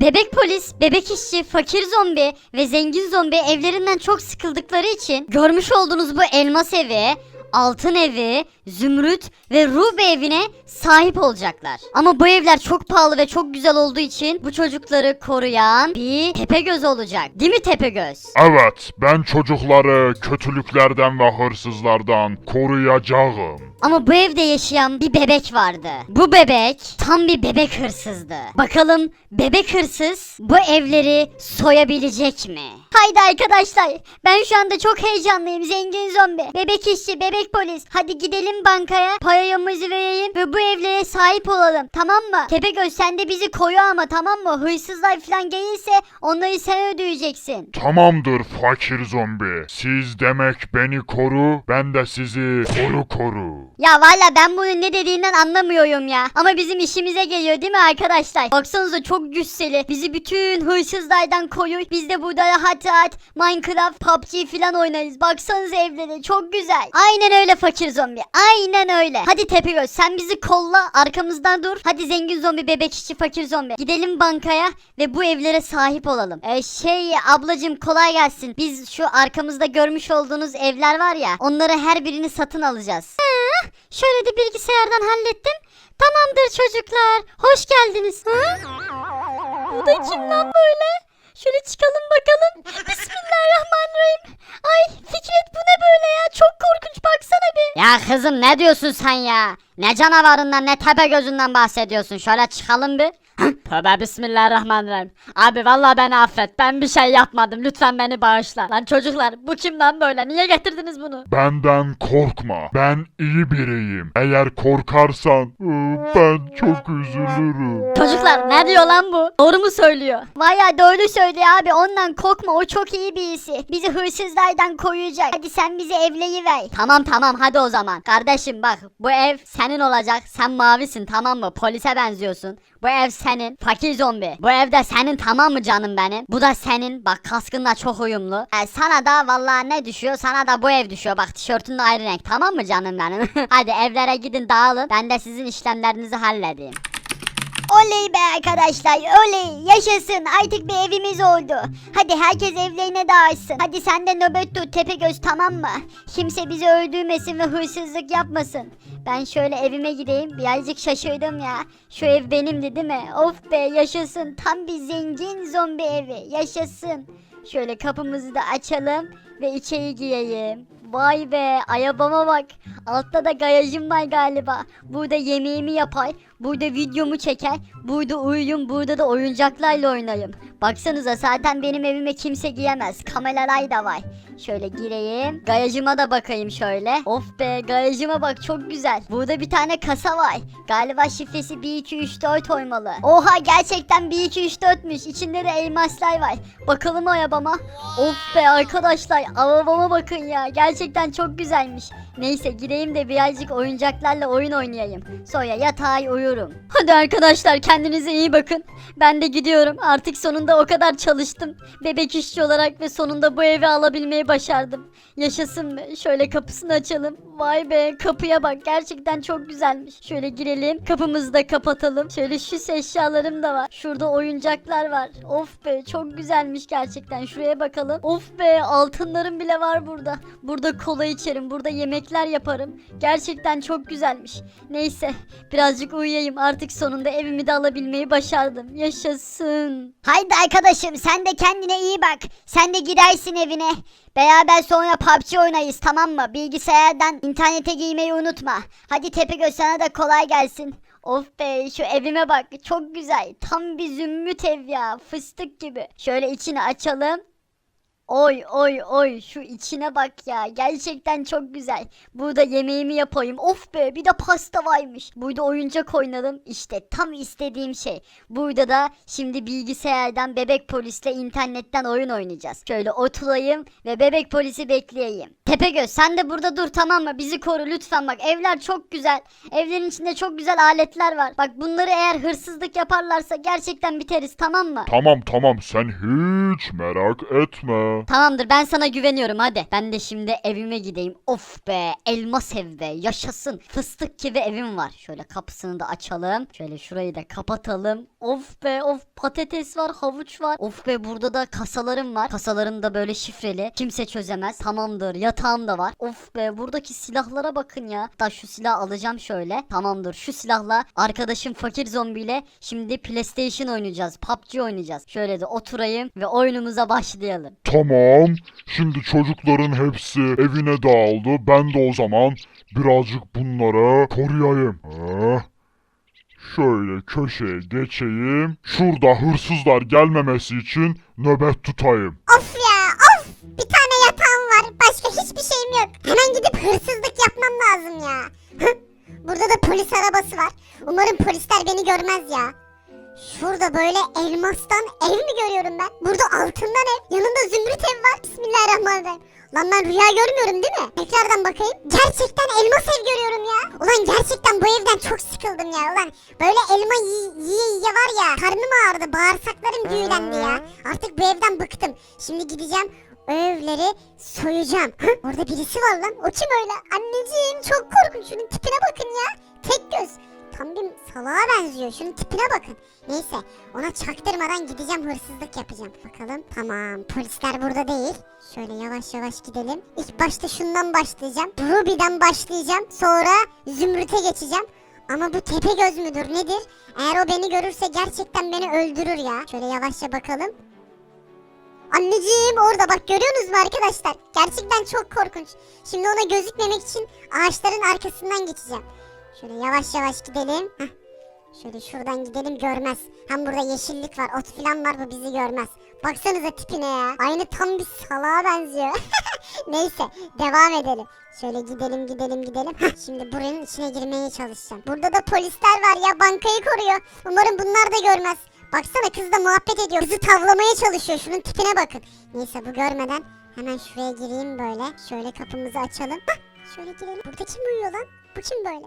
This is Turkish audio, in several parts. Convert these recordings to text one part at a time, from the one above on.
Bebek polis, bebek işçi, fakir zombi ve zengin zombi evlerinden çok sıkıldıkları için görmüş olduğunuz bu elmas evi, altın evi, zümrüt ve rubi evine sahip olacaklar. Ama bu evler çok pahalı ve çok güzel olduğu için bu çocukları koruyan bir Tepegöz olacak. Değil mi Tepegöz? Evet, ben çocukları kötülüklerden ve hırsızlardan koruyacağım. Ama bu evde yaşayan bir bebek vardı. Bu bebek tam bir bebek hırsızdı. Bakalım bebek hırsız bu evleri soyabilecek mi? Haydi arkadaşlar ben şu anda çok heyecanlıyım zengin zombi. Bebek işçi, bebek polis. Hadi gidelim bankaya payamızı vereyim ve bu evlere sahip olalım. Tamam mı? Tepegöz sen de bizi koyu ama tamam mı? Hırsızlar falan gelirse onları sen ödeyeceksin. Tamamdır fakir zombi. Siz demek beni koru, ben de sizi koru koru. Ya valla ben bunun ne dediğinden anlamıyorum ya. Ama bizim işimize geliyor değil mi arkadaşlar? Baksanıza çok güçseli. Bizi bütün hırsızlardan koyuyor. Biz de burada rahat rahat Minecraft, PUBG falan oynarız. Baksanıza evleri çok güzel. Aynen öyle fakir zombi. Aynen öyle. Hadi Tepegöz sen bizi kolla arkamızdan dur. Hadi zengin zombi, bebek işçi, fakir zombi. Gidelim bankaya ve bu evlere sahip olalım. Ee, şey ablacım kolay gelsin. Biz şu arkamızda görmüş olduğunuz evler var ya. Onları her birini satın alacağız. Şöyle de bilgisayardan hallettim. Tamamdır çocuklar. Hoş geldiniz. Hı? Bu da kim lan böyle? Şöyle çıkalım bakalım. Bismillahirrahmanirrahim. Ay Fikret bu ne böyle ya? Çok korkunç baksana bir. Ya kızım ne diyorsun sen ya? Ne canavarından ne tepe gözünden bahsediyorsun? Şöyle çıkalım bir. Tövbe bismillahirrahmanirrahim. Abi vallahi beni affet. Ben bir şey yapmadım. Lütfen beni bağışla. Lan çocuklar bu kim lan böyle? Niye getirdiniz bunu? Benden korkma. Ben iyi biriyim. Eğer korkarsan ıı, ben çok üzülürüm. Çocuklar ne diyor lan bu? Doğru mu söylüyor? Vaya doğru söylüyor abi ondan korkma o çok iyi birisi. Bizi hırsızlardan koruyacak. Hadi sen bize evleyi ver. Tamam tamam hadi o zaman. Kardeşim bak bu ev senin olacak. Sen mavisin tamam mı? Polise benziyorsun. Bu ev senin. Fakir zombi. Bu ev de senin tamam mı canım benim? Bu da senin. Bak kaskınla çok uyumlu. E, sana da vallahi ne düşüyor? Sana da bu ev düşüyor. Bak tişörtün de ayrı renk tamam mı canım benim? hadi evlere gidin dağılın. Ben de sizin işlemlerinizi halledeyim. Oley be arkadaşlar oley yaşasın artık bir evimiz oldu. Hadi herkes evlerine dağılsın. Hadi sen de nöbet tut Tepegöz tamam mı? Kimse bizi öldürmesin ve hırsızlık yapmasın. Ben şöyle evime gideyim birazcık şaşırdım ya. Şu ev benimdi değil mi? Of be yaşasın tam bir zengin zombi evi yaşasın. Şöyle kapımızı da açalım ve içeri gireyim. Vay be arabama bak. Altta da garajım var galiba. Burada yemeğimi yapar. Burada videomu çeker. Burada uyuyum. Burada da oyuncaklarla oynayayım. Baksanıza zaten benim evime kimse giyemez. Kameralar da var. Şöyle gireyim. Garajıma da bakayım şöyle. Of be garajıma bak çok güzel. Burada bir tane kasa var. Galiba şifresi 1 2 3 4 olmalı. Oha gerçekten 1 2 3 4'müş. İçinde de elmaslar var. Bakalım arabama. Of be arkadaşlar arabama bakın ya. Gerçekten çok güzelmiş. Neyse gireyim de birazcık oyuncaklarla oyun oynayayım. Sonra yatağa uyurum. Hadi arkadaşlar kendinize iyi bakın. Ben de gidiyorum. Artık sonunda o kadar çalıştım. Bebek işçi olarak ve sonunda bu evi alabilmeyi başardım. Yaşasın be. Şöyle kapısını açalım. Vay be kapıya bak. Gerçekten çok güzelmiş. Şöyle girelim. Kapımızı da kapatalım. Şöyle süs eşyalarım da var. Şurada oyuncaklar var. Of be çok güzelmiş gerçekten. Şuraya bakalım. Of be altınlarım bile var burada. Burada kola içerim. Burada yemekler yaparım. Gerçekten çok güzelmiş. Neyse birazcık uyuyayım. Artık sonunda evimi de alabilmeyi başardım. Yaşasın. Haydi arkadaşım sen de kendine iyi bak. Sen de gidersin evine. Beraber sonra PUBG oynayız tamam mı? Bilgisayardan internete giymeyi unutma. Hadi Tepegöz sana da kolay gelsin. Of be şu evime bak çok güzel. Tam bir zümrüt ev ya fıstık gibi. Şöyle içini açalım. Oy oy oy şu içine bak ya gerçekten çok güzel. Burada yemeğimi yapayım. Of be bir de pasta varmış. Burada oyuncak oynadım. İşte tam istediğim şey. Burada da şimdi bilgisayardan bebek polisle internetten oyun oynayacağız. Şöyle oturayım ve bebek polisi bekleyeyim. Tepegöz sen de burada dur tamam mı? Bizi koru lütfen bak. Evler çok güzel. Evlerin içinde çok güzel aletler var. Bak bunları eğer hırsızlık yaparlarsa gerçekten biteriz tamam mı? Tamam tamam sen hiç merak etme. Tamamdır ben sana güveniyorum hadi. Ben de şimdi evime gideyim. Of be elmas ev be yaşasın. Fıstık gibi evim var. Şöyle kapısını da açalım. Şöyle şurayı da kapatalım. Of be of patates var havuç var. Of be burada da kasalarım var. Kasalarım da böyle şifreli. Kimse çözemez. Tamamdır yatağım da var. Of be buradaki silahlara bakın ya. Da şu silah alacağım şöyle. Tamamdır şu silahla arkadaşım fakir zombiyle şimdi PlayStation oynayacağız. PUBG oynayacağız. Şöyle de oturayım ve oyunumuza başlayalım. Tamam. Şimdi çocukların hepsi evine dağıldı. Ben de o zaman birazcık bunları koruyayım. Ha? Şöyle köşeye geçeyim. Şurada hırsızlar gelmemesi için nöbet tutayım. Of ya of. Bir tane yatağım var. Başka hiçbir şeyim yok. Hemen gidip hırsızlık yapmam lazım ya. Burada da polis arabası var. Umarım polisler beni görmez ya. Şurada böyle elmastan ev mi görüyorum ben? Burada altından ev. Yanında zümrüt ev var. Bismillahirrahmanirrahim. Lan ben rüya görmüyorum değil mi? Tekrardan bakayım. Gerçekten elmas ev görüyorum ya. Ulan gerçekten bu evden çok sıkıldım ya. Ulan böyle elma yiye yiye var ya. Karnım ağrıdı. Bağırsaklarım düğülendi ya. Artık bu evden bıktım. Şimdi gideceğim. Evleri soyacağım. Hı? Orada birisi var lan. O kim öyle? Anneciğim çok korkunç. Şunun tipine bakın ya. Tek göz. Tam bir salağa benziyor. Şunun tipine bakın. Neyse ona çaktırmadan gideceğim hırsızlık yapacağım. Bakalım tamam polisler burada değil. Şöyle yavaş yavaş gidelim. İlk başta şundan başlayacağım. Ruby'den başlayacağım. Sonra Zümrüt'e geçeceğim. Ama bu tepe göz müdür nedir? Eğer o beni görürse gerçekten beni öldürür ya. Şöyle yavaşça bakalım. Anneciğim orada bak görüyorsunuz mu arkadaşlar? Gerçekten çok korkunç. Şimdi ona gözükmemek için ağaçların arkasından geçeceğim. Şöyle yavaş yavaş gidelim. Heh. Şöyle şuradan gidelim görmez. Hem burada yeşillik var, ot falan var bu bizi görmez. Baksanıza tipine ya. Aynı tam bir salağa benziyor. Neyse devam edelim. Şöyle gidelim gidelim gidelim. Heh, şimdi buranın içine girmeye çalışacağım. Burada da polisler var ya bankayı koruyor. Umarım bunlar da görmez. Baksana kız da muhabbet ediyor. Kızı tavlamaya çalışıyor. Şunun tipine bakın. Neyse bu görmeden hemen şuraya gireyim böyle. Şöyle kapımızı açalım. Hah, şöyle girelim. Burada kim uyuyor lan? Bu kim böyle?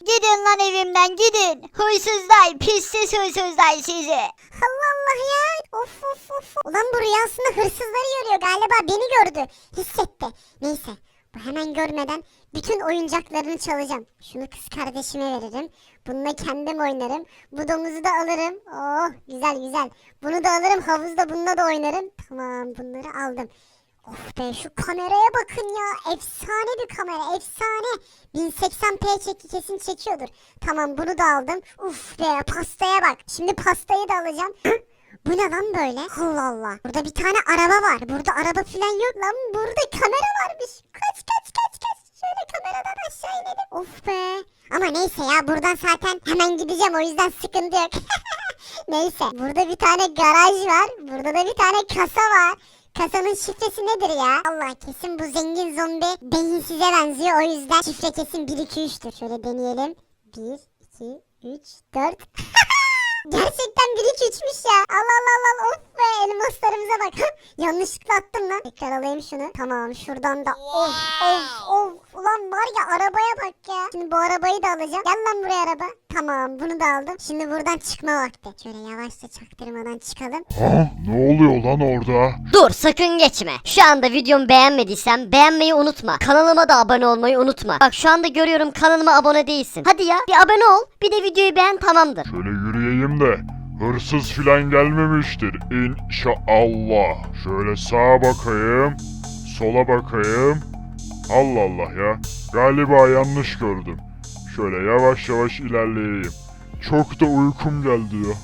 Gidin lan evimden gidin. Hırsızlar pissiz hırsızlar sizi. Allah Allah ya. Of of of. Ulan bu rüyasında hırsızları görüyor. Galiba beni gördü. Hissetti. Neyse. Bu hemen görmeden bütün oyuncaklarını çalacağım. Şunu kız kardeşime veririm. Bununla kendim oynarım. Bu domuzu da alırım. Oh güzel güzel. Bunu da alırım. Havuzda bununla da oynarım. Tamam bunları aldım. Of be şu kameraya bakın ya. Efsane bir kamera. Efsane. 1080p çeki kesin çekiyordur. Tamam bunu da aldım. Uf be pastaya bak. Şimdi pastayı da alacağım. Bu ne lan böyle? Allah Allah. Burada bir tane araba var. Burada araba falan yok lan. Burada kamera varmış. Kaç kaç kaç kaç. Şöyle kameradan aşağı inelim. Of be. Ama neyse ya buradan zaten hemen gideceğim o yüzden sıkıntı yok. neyse. Burada bir tane garaj var. Burada da bir tane kasa var. Kasanın şifresi nedir ya? Allah kesin bu zengin zombi beyinsize benziyor. O yüzden şifre kesin 1 2 3'tür. Şöyle deneyelim. 1 2 3 4 Gerçekten 1 2 3'müş ya. Allah Allah Allah of be elmaslarımıza bak. Yanlışlıkla attım lan. Tekrar alayım şunu. Tamam şuradan da of of of. Ulan var ya arabaya bak ya. Şimdi bu arabayı da alacağım. Gel lan buraya araba. Tamam bunu da aldım. Şimdi buradan çıkma vakti. Şöyle yavaşça çaktırmadan çıkalım. Ha? Ne oluyor lan orada? Dur sakın geçme. Şu anda videomu beğenmediysen beğenmeyi unutma. Kanalıma da abone olmayı unutma. Bak şu anda görüyorum kanalıma abone değilsin. Hadi ya bir abone ol. Bir de videoyu beğen tamamdır. Şöyle de hırsız filan gelmemiştir inşallah. Şöyle sağa bakayım, sola bakayım. Allah Allah ya. Galiba yanlış gördüm. Şöyle yavaş yavaş ilerleyeyim. Çok da uykum geldi ya.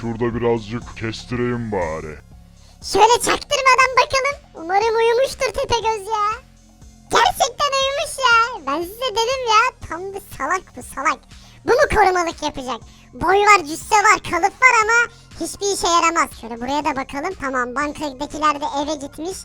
Şurada birazcık kestireyim bari. Şöyle çaktırmadan bakalım. Umarım uyumuştur Tepegöz ya. Gerçekten uyumuş ya. Ben size dedim ya. Tam bir salak bu salak. Bu mu korumalık yapacak? Boy var, cüsse var, kalıp var ama hiçbir işe yaramaz. Şöyle buraya da bakalım. Tamam bankadakiler de eve gitmiş.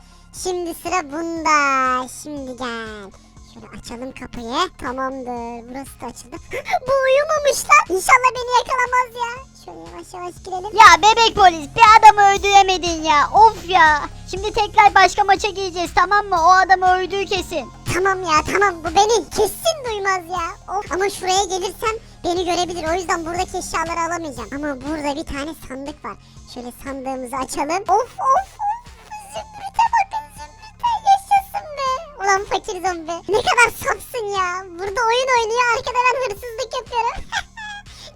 Şimdi sıra bunda. Şimdi gel. Şöyle açalım kapıyı. Tamamdır. Burası da açıldı. bu uyumamış lan. İnşallah beni yakalamaz ya. Şöyle yavaş yavaş girelim. Ya bebek polis bir adamı öldüremedin ya. Of ya. Şimdi tekrar başka maça gireceğiz tamam mı? O adamı öldüğü kesin. tamam ya tamam bu beni kesin duymaz ya. Of. Ama şuraya gelirsem beni görebilir o yüzden buradaki eşyaları alamayacağım. Ama burada bir tane sandık var. Şöyle sandığımızı açalım. Of of of. Zümrüt'e bakın Zümrüt'e yaşasın be. Ulan fakir zombi. Ne kadar safsın ya. Burada oyun oynuyor arkada ben hırsızlık yapıyorum.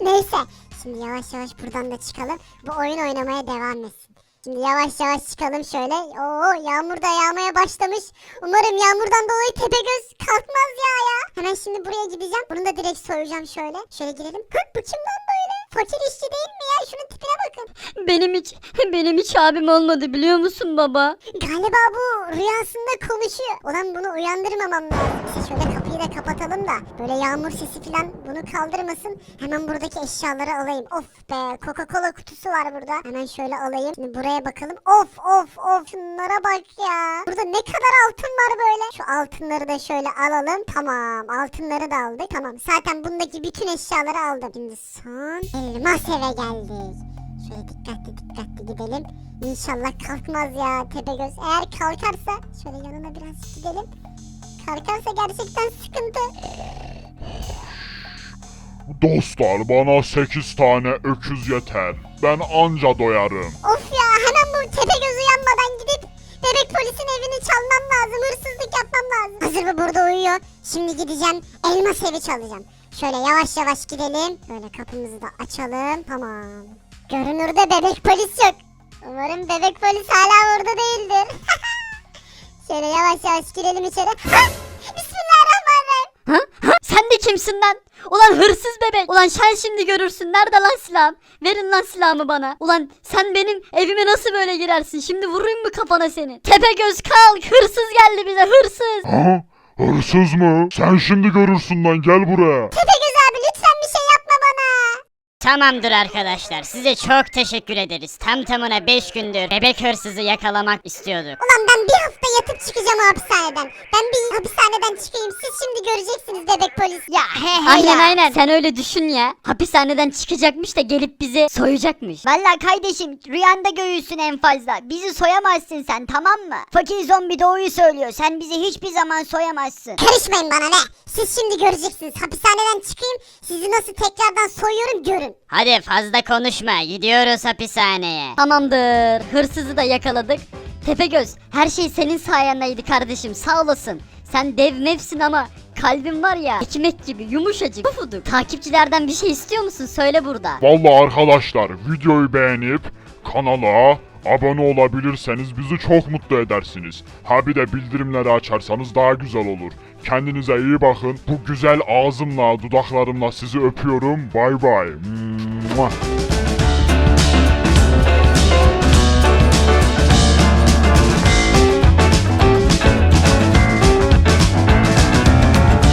Neyse. Şimdi yavaş yavaş buradan da çıkalım. Bu oyun oynamaya devam etsin. Şimdi yavaş yavaş çıkalım şöyle. Oo yağmur da yağmaya başlamış. Umarım yağmurdan dolayı Tepegöz kalkmaz ya ya. Hemen şimdi buraya gideceğim. Bunu da direkt soyacağım şöyle. Şöyle girelim. Hı, bu kim lan böyle? Fakir işçi değil mi ya? Şunun tipine bakın. Benim hiç benim hiç abim olmadı biliyor musun baba? Galiba bu rüyasında konuşuyor. Ulan bunu uyandırmamam lazım. Şöyle kapıyı da kapatalım da. Böyle yağmur sesi falan bunu kaldırmasın. Hemen buradaki eşyaları alayım. Of be Coca-Cola kutusu var burada. Hemen şöyle alayım. Şimdi buraya bakalım. Of of of şunlara bak ya. Burada ne kadar altın var böyle. Şu altınları da şöyle alalım. Tamam altınları da aldık. Tamam zaten bundaki bütün eşyaları aldım. Şimdi son elmas eve geldik. Şöyle dikkatli dikkatli gidelim. İnşallah kalkmaz ya Tepegöz. Eğer kalkarsa şöyle yanına biraz gidelim. Kalkarsa gerçekten sıkıntı. Dostlar bana 8 tane öküz yeter. Ben anca doyarım. Of ya hemen bu Tepegöz uyanmadan gidip bebek polisin evini çalmam lazım. Hırsızlık yapmam lazım. Hazır bu burada uyuyor. Şimdi gideceğim elmas evi çalacağım. Şöyle yavaş yavaş gidelim. Böyle kapımızı da açalım. Tamam. Görünürde bebek polis yok. Umarım bebek polis hala burada değildir. Şöyle yavaş yavaş girelim içeri. Bismillahirrahmanirrahim. Ha? Ha? Sen de kimsin lan? Ulan hırsız bebek. Ulan sen şimdi görürsün. Nerede lan silahım? Verin lan silahımı bana. Ulan sen benim evime nasıl böyle girersin? Şimdi vurayım mı kafana seni? Tepegöz kalk. Hırsız geldi bize hırsız. Hırsız mı? Sen şimdi görürsün lan gel buraya. Tepegöz abi lütfen bir şey yapma bana. Tamamdır arkadaşlar. Size çok teşekkür ederiz. Tam tamına 5 gündür bebek hırsızı yakalamak istiyorduk. Ulan ben bir hafta yatıp çıkacağım hapishaneden. Ben bir hapishaneden çıkayım. Siz şimdi göreceksiniz bebek polis. Ya he he Aynen ya. aynen. Sen öyle düşün ya. Hapishaneden çıkacakmış da gelip bizi soyacakmış. Valla kardeşim rüyanda göğüsün en fazla. Bizi soyamazsın sen tamam mı? Fakir zombi doğruyu söylüyor. Sen bizi hiçbir zaman soyamazsın. Karışmayın bana ne? Siz şimdi göreceksiniz. Hapishaneden çıkayım. Sizi nasıl tekrardan soyuyorum görün. Hadi fazla konuşma. Gidiyoruz hapishaneye. Tamamdır. Hırsızı da yakaladık. Tepegöz her şey senin sayendeydi kardeşim. Sağ olasın. Sen dev mevsin ama kalbin var ya ekmek gibi yumuşacık. Pufuduk. Takipçilerden bir şey istiyor musun? Söyle burada. Vallahi arkadaşlar videoyu beğenip kanala abone olabilirseniz bizi çok mutlu edersiniz. Ha bir de bildirimleri açarsanız daha güzel olur. Kendinize iyi bakın. Bu güzel ağzımla, dudaklarımla sizi öpüyorum. Bay bay. Mua.